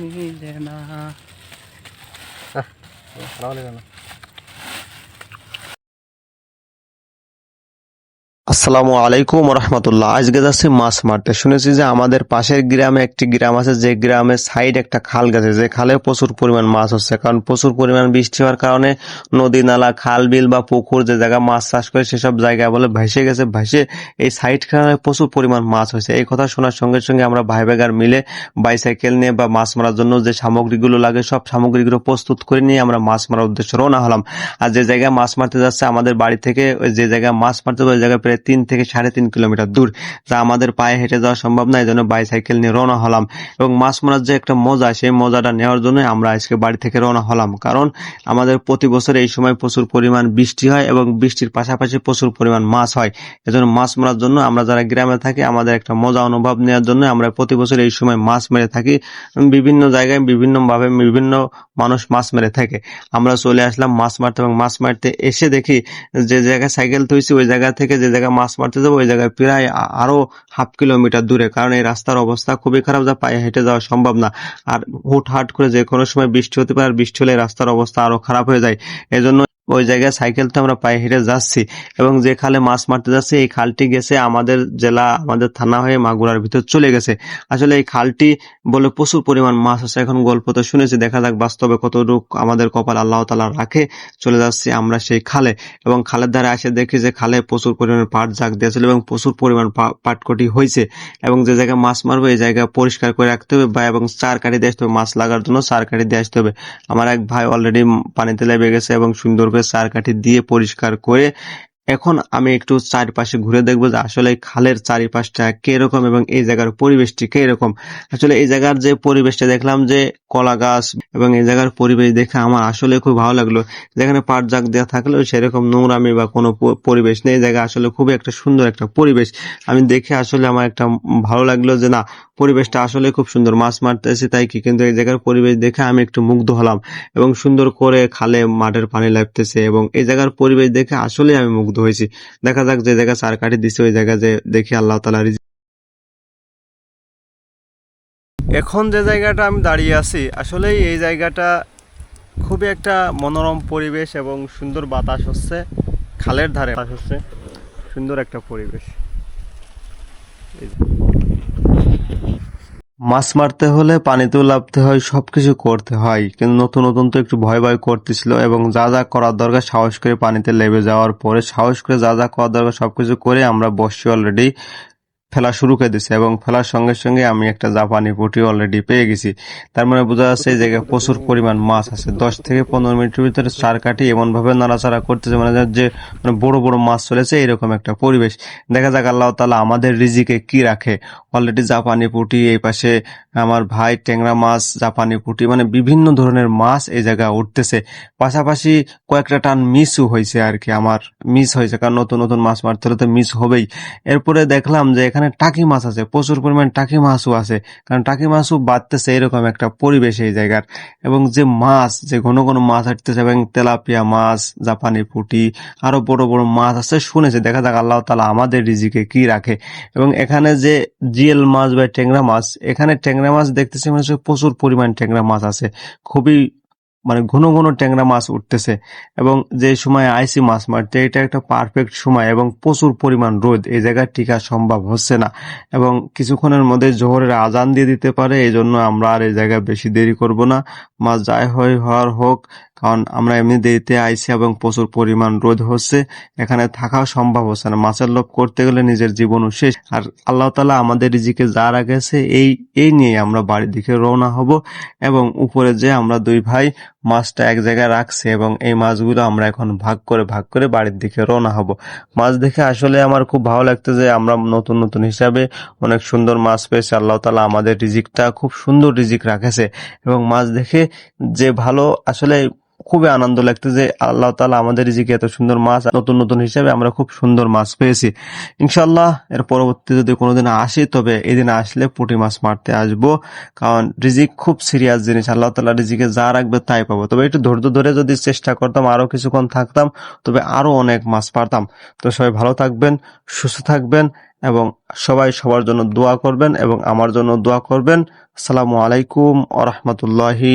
মিলে না আসসালামু আলাইকুম রহমতুল্লাহ আজকে যাচ্ছি মাছ মারতে। শুনেছি যে আমাদের পাশের গ্রামে একটি গ্রাম আছে, যে গ্রামের সাইড একটা খাল গেছে। যে খালে প্রচুর পরিমাণ মাছ হচ্ছে। কারণ প্রচুর পরিমাণ বৃষ্টি হওয়ার কারণে নদী নালা, খাল, বিল বা পুকুর যে জায়গায় মাছ চাষ করে সেসব জায়গায় বলে ভেসে গেছে, ভেসে এই সাইড খালে প্রচুর পরিমাণ মাছ হয়েছে। এই কথা শোনার সঙ্গে সঙ্গে আমরা ভাই বেগার মিলে বাইসাইকেল নিয়ে বা মাছ মারার জন্য যে সামগ্রীগুলো লাগে, সব সামগ্রীগুলো প্রস্তুত করে নিয়ে আমরা মাছ মারার উদ্দেশ্যে রওনা হলাম। আর যে জায়গায় মাছ মারতে যাচ্ছে, আমাদের বাড়ি থেকে ওই যে জায়গায় মাছ মারতে ওই জায়গায় তিন থেকে সাড়ে তিন কিলোমিটার দূর, যা আমাদের পায়ে হেঁটে যাওয়া সম্ভব না এই জন্য বাইসাইকেল নিয়ে রওনা হলাম। এবং মাছ মারার যে একটা মজা, সেই মজাটা নেওয়ার জন্য আমরা আজকে বাড়ি থেকে রওনা হলাম। কারণ আমাদের প্রতি বছর এই সময় প্রচুর পরিমাণ বৃষ্টি হয় এবং বৃষ্টির পাশাপাশি প্রচুর পরিমাণ মাছ হয়। এজন্য মাছ মারার জন্য আমরা যারা গ্রামে থাকি, আমাদের একটা মজা অনুভব নেওয়ার জন্য আমরা প্রতি বছর এই সময় মাছ মেরে থাকি। বিভিন্ন জায়গায় বিভিন্ন ভাবে বিভিন্ন মানুষ মাছ মেরে থাকে। আমরা চলে আসলাম মাছ মারতে এবং মাছ মারতে এসে দেখি যে জায়গায় সাইকেল থইছি, ওই জায়গা থেকে যে জায়গায় মাছ মারতে যাব, ওই জায়গায় প্রায় আরও হাফ কিলোমিটার দূরে। কারণ এই রাস্তার অবস্থা খুবই খারাপ যা পায়ে হেঁটে যাওয়া সম্ভব না। আর হুট হাট করে যে কোনো সময় বৃষ্টি হতে পারে, আর বৃষ্টি হলে রাস্তার অবস্থা আরও খারাপ হয়ে যায়। এজন্য ওই জায়গায় সাইকেলটা আমরা পায়ে হেঁটে যাচ্ছি। এবং যে খালে মাছ মারতে যাচ্ছি, এই খালটি গেছে আমাদের জেলা, আমাদের থানা হয়ে মাগুরার ভিতর চলে গেছে। আসলে এই খালটি বলে প্রচুর পরিমাণ মাছ আছে। এখন গল্প তো শুনেছি, দেখা যাক বাস্তবে কত রূপ আমাদের কপাল আল্লাহ তালা রাখে। চলে যাচ্ছি আমরা সেই খালে। এবং খালের ধারে এসে দেখি যে খালে প্রচুর পরিমাণ পাট জাগ দিয়েছিল এবং প্রচুর পরিমাণ পাটকটি হয়েছে। এবং যে জায়গায় মাছ মারবো, এই জায়গা পরিষ্কার করে রাখতে হবে বা এবং চার কাটি দিয়ে আসতে হবে, মাছ লাগার জন্য চার কাটি দিয়ে আসতে হবে। আমার এক ভাই অলরেডি পানিতে লেবে গেছে এবং সুন্দর করে চার কাঠি দিয়ে পরিষ্কার করে এখন আমি একটু চারপাশে ঘুরে দেখব যে আসলে খালের চারিপাশটা কীরকম এবং এই জায়গার পরিবেশটি কীরকম। আসলে এই জায়গার যে পরিবেশটা দেখলাম যে কলা গাছ এবং এই জায়গার পরিবেশ দেখে আমার আসলে খুব ভালো লাগল। যেখানে পাট জাগ দেওয়া থাকলেও সেরকম নোংরামি বা কোনো পরিবেশ নেই। এই জায়গা আসলে খুবই একটা সুন্দর একটা পরিবেশ। আমি দেখে আসলে আমার একটা ভালো লাগল যে না, পরিবেশটা আসলে খুব সুন্দর। মাছ মারতেছে তাই কি? কিন্তু এই জায়গার পরিবেশ দেখে আমি একটু মুগ্ধ হলাম এবং সুন্দর করে খালে মাঠের পানি লাগতেছে এবং এই জায়গার পরিবেশ দেখে আসলে আমি মুগ্ধ হয়েছি। দেখা যাক যে জায়গা চার কাটি দিছে, ওই জায়গা যে দেখি আল্লাহ তালা এখন যে জায়গাটা আমি দাঁড়িয়ে আছি, আসলেই এই জায়গাটা খুবই একটা মনোরম পরিবেশ এবং সুন্দর বাতাস হচ্ছে। খালের ধারে বাতাস হচ্ছে। সুন্দর একটা পরিবেশ। মাছ মারতে হলে পানিতেও লাভতে হয় সব কিছু করতে হয়। কিন্তু নতুন নতুন তো একটু ভয় ভয় করতেছিল এবং যা যা করার দরকার সাহস করে পানিতে লেবে যাওয়ার পরে সাহস করে যা যা করার দরকার সব কিছু করে আমরা বসছি অলরেডি ফেলা শুরু করে দিছি এবং ফেলার সঙ্গে সঙ্গে আমি একটা জাপানি পুঁটি অলরেডি পেয়ে গেছি। তার মানে বোঝা যাচ্ছে এই জায়গায় প্রচুর পরিমাণ মাছ আছে। দশ থেকে পনেরো মিনিটের ভিতরে চার কাটি এমনভাবে নাড়াচাড়া করতেছে মানে যে মানে বড় বড় মাছ চলেছে, এরকম একটা পরিবেশ। দেখা যাক আল্লাহ তালা আমাদের রিজিকে কি রাখে। অলরেডি জাপানি পুঁটি, এই পাশে আমার ভাই ট্যাংরা মাছ, জাপানি পুঁটি মানে বিভিন্ন ধরনের মাছ এই জায়গায় উঠতেছে। পাশাপাশি কয়েকটা টান মিসও হয়েছে আর কি, আমার মিস হয়েছে। কারণ নতুন নতুন মাছ মারতে হলে তো মিস হবেই। এরপরে দেখলাম যে এখানে টাকি মাছ আছে, প্রচুর পরিমাণ টাকি মাছও আছে। কারণ টাকি মাছও বাড়তেছে এরকম একটা পরিবেশ এই জায়গার। এবং যে মাছ, যে ঘন ঘন মাছ হাঁটতেছে, এবং তেলাপিয়া মাছ, জাপানি পুঁটি, আরও বড় বড় মাছ আছে, শুনেছে। দেখা যাক আল্লাহ তালা আমাদের রিজিকে কি রাখে। এবং এখানে যে জিএল মাছ বা ট্যাংরা মাছ, এখানে ট্যাংরা মাছ দেখতেছি মানে প্রচুর পরিমাণ ট্যাংরা মাছ আছে। খুবই মানে ঘন ঘন ট্যাংরা মাছ উঠতেছে এবং যে সময় আইসি মাছ মারতে, এটা একটা পারফেক্ট সময় এবং প্রচুর পরিমাণ রোদ। এই জায়গায় টিকা সম্ভব হচ্ছে না এবং কিছুক্ষণের মধ্যে জোহরের আজান দিয়ে দিতে পারে এই জন্য আমরা আর এই জায়গায় বেশি দেরি করব না। মাছ যাই হয়, হওয়ার হোক কারণ আমরা এমনি দেরিতে আইছি এবং প্রচুর পরিমাণ রোদ হচ্ছে, এখানে থাকাও সম্ভব হচ্ছে না। মাছের লোভ করতে গেলে নিজের জীবনও শেষ। আর আল্লাহ তালা আমাদের রিজিকে যা রাখেছে, এই এই নিয়ে আমরা বাড়ির দিকে রওনা হব এবং উপরে যে আমরা দুই ভাই মাছটা এক জায়গায় রাখছে এবং এই মাছগুলো আমরা এখন ভাগ করে ভাগ করে বাড়ির দিকে রওনা হব। মাছ দেখে আসলে আমার খুব ভালো লাগতো যে আমরা নতুন নতুন হিসাবে অনেক সুন্দর মাছ পেয়েছি। আল্লাহ তালা আমাদের রিজিকটা খুব সুন্দর রিজিক রাখেছে এবং মাছ দেখে যে ভালো, আসলে খুবই আনন্দ লাগতো যে আল্লাহ তালা আমাদের রিজিকে এত সুন্দর মাছ নতুন নতুন হিসাবে আমরা খুব সুন্দর মাছ পেয়েছি। ইনশাল্লাহ এর পরবর্তী যদি কোনোদিন আসি, তবে এদিন আসলে পুঁটি মাছ মারতে আসব। কারণ রিজিক খুব সিরিয়াস জিনিস, আল্লাহ তালা রিজিকে যা রাখবে তাই পাবো। তবে একটু ধৈর্য ধরে যদি চেষ্টা করতাম, আরও কিছুক্ষণ থাকতাম, তবে আরও অনেক মাছ পারতাম। তো সবাই ভালো থাকবেন, সুস্থ থাকবেন এবং সবাই সবার জন্য দোয়া করবেন এবং আমার জন্য দোয়া করবেন। আসসালামু আলাইকুম আ রহমতুল্লাহি